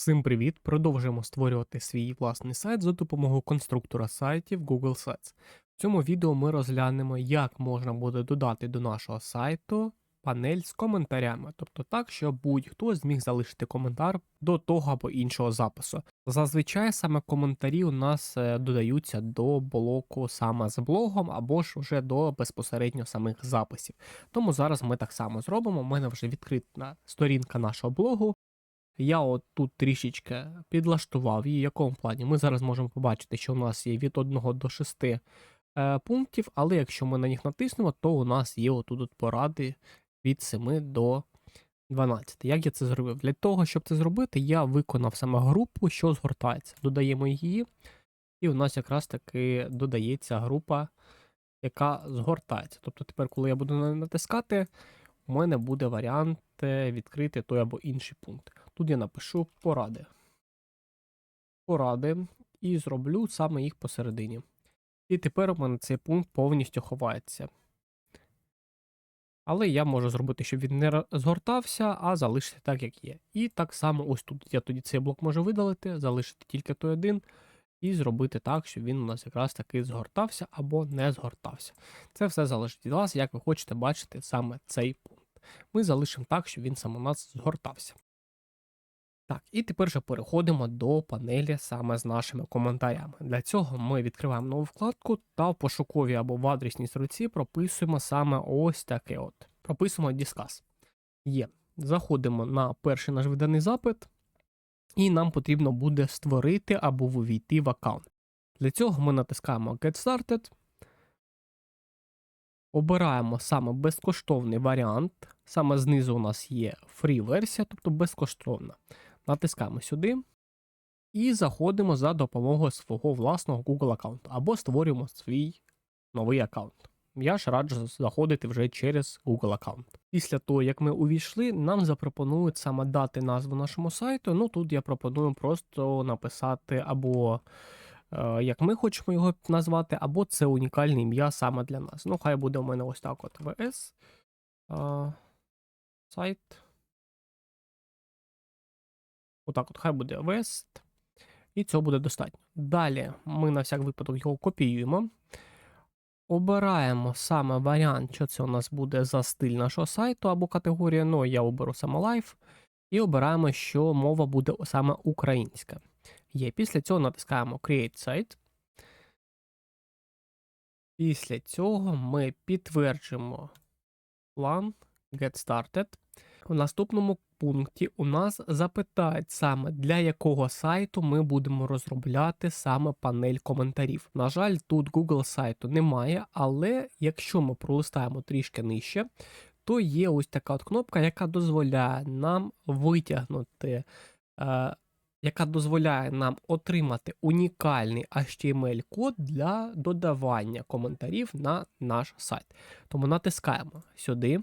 Всім привіт! Продовжуємо створювати свій власний сайт за допомогою конструктора сайтів Google Sites. В цьому відео ми розглянемо, як можна буде додати до нашого сайту панель з коментарями, тобто так, щоб будь-хто зміг залишити коментар до того або іншого запису. Зазвичай саме коментарі у нас е, додаються до блоку саме з блогом або ж вже до безпосередньо самих записів. Тому зараз ми так само зробимо. У мене вже відкрита сторінка нашого блогу. Я от тут трішечки підлаштував її. В якому плані? Ми зараз можемо побачити, що у нас є від 1 до 6 е, пунктів, але якщо ми на них натиснемо, то у нас є отут от поради від 7 до 12. Як я це зробив? Для того, щоб це зробити, я виконав саме групу, що згортається. Додаємо її, і у нас якраз таки додається група, яка згортається. Тобто тепер, коли я буду натискати, у мене буде варіант е, відкрити той або інший пункт. Тут я напишу поради. Поради і зроблю саме їх посередині. І тепер у мене цей пункт повністю ховається. Але я можу зробити, щоб він не згортався, а залишити так, як є. І так само ось тут я тоді цей блок можу видалити, залишити тільки той один, і зробити так, щоб він у нас якраз таки згортався або не згортався. Це все залежить від вас, як ви хочете бачити саме цей пункт. Ми залишимо так, щоб він саме у нас згортався. Так, і тепер же переходимо до панелі саме з нашими коментарями. Для цього ми відкриваємо нову вкладку та в пошуковій або в адресній строці прописуємо саме ось таке от. Прописуємо Discuss. Є. Заходимо на перший наш виданий запит, і нам потрібно буде створити або увійти в аккаунт. Для цього ми натискаємо Get Started. Обираємо саме безкоштовний варіант. Саме знизу у нас є free версія, тобто безкоштовна. Натискаємо сюди і заходимо за допомогою свого власного Google аккаунту або створюємо свій новий аккаунт. Я ж раджу заходити вже через Google аккаунт. Після того, як ми увійшли, нам запропонують саме дати назву нашому сайту. Ну тут я пропоную просто написати або е, як ми хочемо його назвати, або це унікальне ім'я саме для нас. Ну, хай буде у мене ось так: от VS. Е, сайт. Отак, от хай буде West. І цього буде достатньо. Далі ми на всяк випадок його копіюємо. Обираємо саме варіант, що це у нас буде за стиль нашого сайту або категорія. Ну, я оберу саме Live. І обираємо, що мова буде саме українська. Є. Після цього натискаємо Create Site. Після цього ми підтверджуємо план Get Started. У наступному пункті у нас запитають саме для якого сайту ми будемо розробляти саме панель коментарів. На жаль, тут Google сайту немає, але якщо ми пролистаємо трішки нижче, то є ось така от кнопка, яка дозволяє нам витягнути. Е, яка дозволяє нам отримати унікальний HTML-код для додавання коментарів на наш сайт. Тому натискаємо сюди,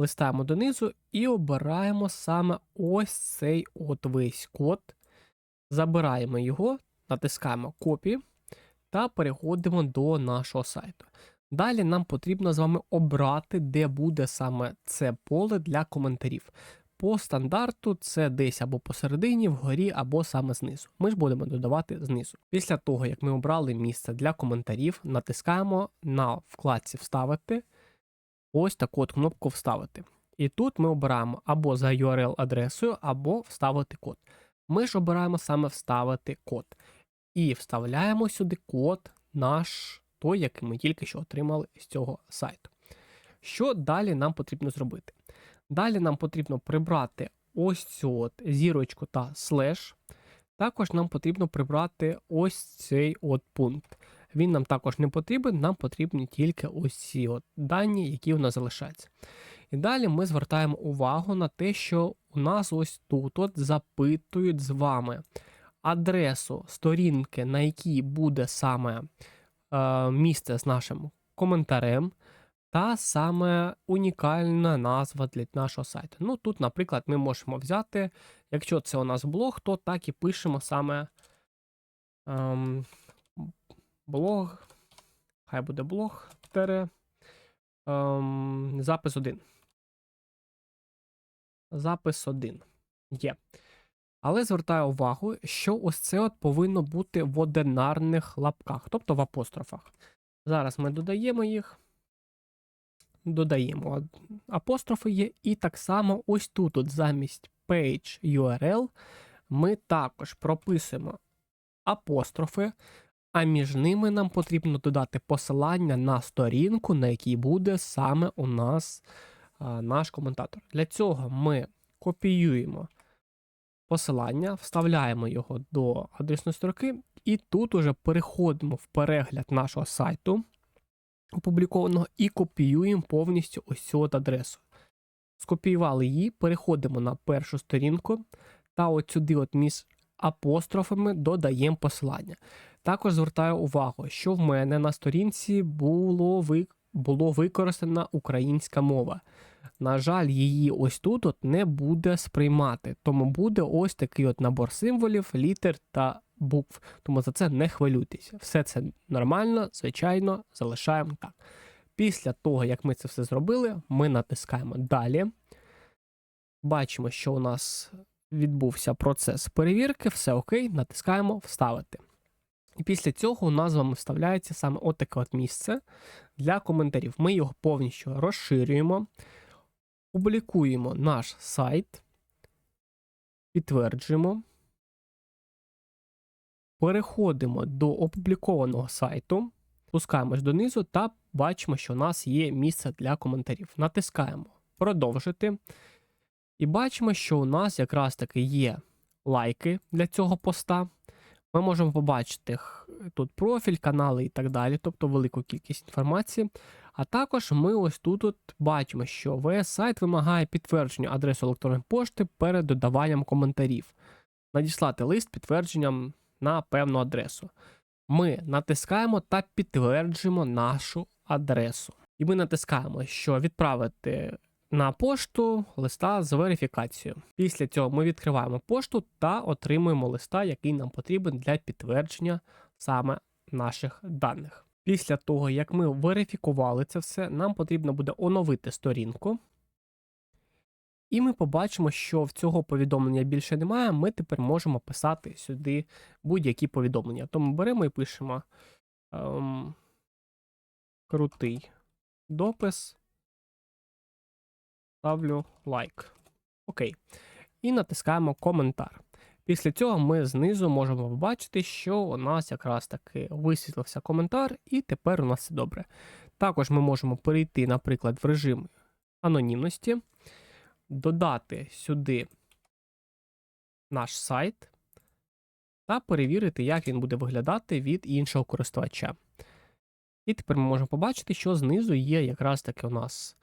листаємо донизу і обираємо саме ось цей от весь код. Забираємо його, натискаємо копі та переходимо до нашого сайту. Далі нам потрібно з вами обрати, де буде саме це поле для коментарів. По стандарту це десь або посередині, вгорі, або саме знизу. Ми ж будемо додавати знизу. Після того, як ми обрали місце для коментарів, натискаємо на вкладці Вставити ось таку от кнопку Вставити. І тут ми обираємо або за URL-адресою, або вставити код. Ми ж обираємо саме вставити код. І вставляємо сюди код наш, той, який ми тільки що отримали з цього сайту. Що далі нам потрібно зробити? Далі нам потрібно прибрати ось цю от зірочку та слеш. Також нам потрібно прибрати ось цей от пункт. Він нам також не потрібен, нам потрібні тільки ось от дані, які у нас залишаються. І далі ми звертаємо увагу на те, що у нас ось тут от запитують з вами адресу сторінки, на якій буде саме е, місце з нашим коментарем, та саме унікальна назва для нашого сайту. Ну тут, наприклад, ми можемо взяти, якщо це у нас блог, то так і пишемо саме ем, блог, хай буде блог, тере, ем, запис 1. Запис 1. Є. Але звертаю увагу, що ось це от повинно бути в одинарних лапках, тобто в апострофах. Зараз ми додаємо їх. Додаємо апострофи є, і так само ось тут, от замість page URL, ми також прописуємо апострофи, а між ними нам потрібно додати посилання на сторінку, на якій буде саме у нас а, наш коментатор. Для цього ми копіюємо посилання, вставляємо його до адресної строки, і тут уже переходимо в перегляд нашого сайту опублікованого і копіюємо повністю ось цю адресу. Скопіювали її, переходимо на першу сторінку та от сюди, от між апострофами, додаємо посилання. Також звертаю увагу, що в мене на сторінці було, ви... було використана українська мова. На жаль, її ось тут от не буде сприймати, тому буде ось такий от набор символів, літер та букв. Тому за це не хвилюйтеся. Все це нормально, звичайно, залишаємо так. Після того, як ми це все зробили, ми натискаємо далі. Бачимо, що у нас відбувся процес перевірки, все окей, натискаємо Вставити. І після цього у нас вами вставляється саме от таке от місце для коментарів. Ми його повністю розширюємо, публікуємо наш сайт, підтверджуємо, переходимо до опублікованого сайту, спускаємось донизу та бачимо, що у нас є місце для коментарів. Натискаємо Продовжити. І бачимо, що у нас якраз таки є лайки для цього поста. Ми можемо побачити тут профіль, канали і так далі, тобто велику кількість інформації. А також ми ось тут от бачимо, що VS сайт вимагає підтвердження адреси електронної пошти перед додаванням коментарів, надіслати лист підтвердженням на певну адресу. Ми натискаємо та підтверджуємо нашу адресу. І ми натискаємо, що відправити на пошту листа з верифікацією. Після цього ми відкриваємо пошту та отримуємо листа, який нам потрібен для підтвердження саме наших даних. Після того, як ми верифікували це все, нам потрібно буде оновити сторінку. І ми побачимо, що в цього повідомлення більше немає. Ми тепер можемо писати сюди будь-які повідомлення. Тому беремо і пишемо ем, крутий допис. Ставлю лайк. Окей. І натискаємо коментар. Після цього ми знизу можемо побачити, що у нас якраз таки висвітлився коментар, і тепер у нас все добре. Також ми можемо перейти, наприклад, в режим анонімності, додати сюди наш сайт та перевірити, як він буде виглядати від іншого користувача. І тепер ми можемо побачити, що знизу є якраз таки у нас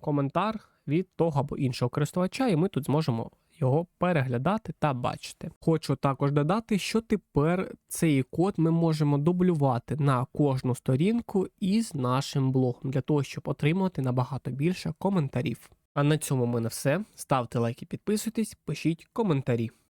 коментар від того або іншого користувача, і ми тут зможемо його переглядати та бачити. Хочу також додати, що тепер цей код ми можемо дублювати на кожну сторінку із нашим блогом, для того, щоб отримувати набагато більше коментарів. А на цьому в мене все. Ставте лайки, підписуйтесь, пишіть коментарі.